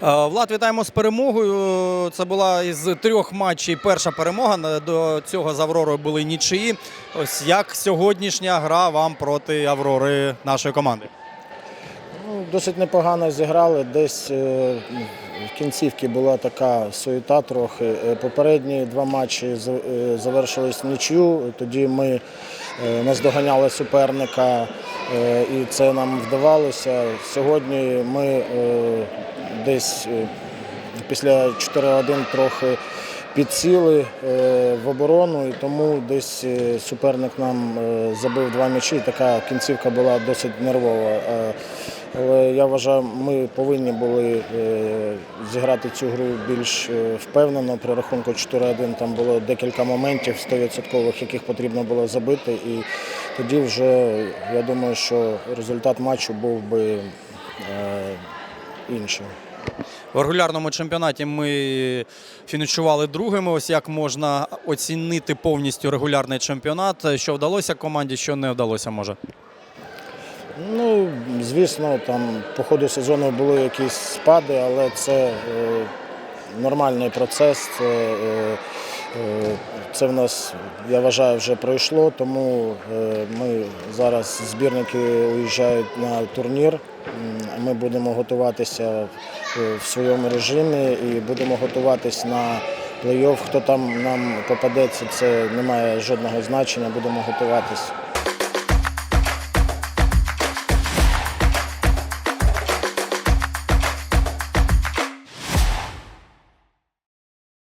Влад, вітаємо з перемогою. Це була із трьох матчів перша перемога. До цього з Авророю були нічиї. Ось як сьогоднішня гра вам проти Аврори нашої команди? Ну, Досить непогано зіграли. Десь е, в кінцівці була така суєта трохи. Е, Попередні два матчі е, завершились нічю. Тоді ми е, наздоганяли суперника, е, і це нам вдавалося. Сьогодні ми е, десь е, після 4-1 трохи підсіли е, в оборону, і тому десь е, суперник нам е, забив два м'ячі. Така кінцівка була досить нервова. Але я вважаю, ми повинні були е, зіграти цю гру більш е, впевнено. При рахунку 4-1 там було декілька моментів 100%, яких потрібно було забити. І тоді вже я думаю, що результат матчу був би е, іншим. В регулярному чемпіонаті ми фінішували другими. Ось як можна оцінити повністю регулярний чемпіонат, що вдалося команді, що не вдалося, може. Ну, звісно, там по ходу сезону були якісь спади, але це е, нормальний процес. Це, е, е, це в нас, я вважаю, вже пройшло, тому ми зараз збірники уїжджають на турнір. Ми будемо готуватися в своєму режимі і будемо готуватись на плей-офф. Хто там нам попадеться, це не має жодного значення. Будемо готуватись.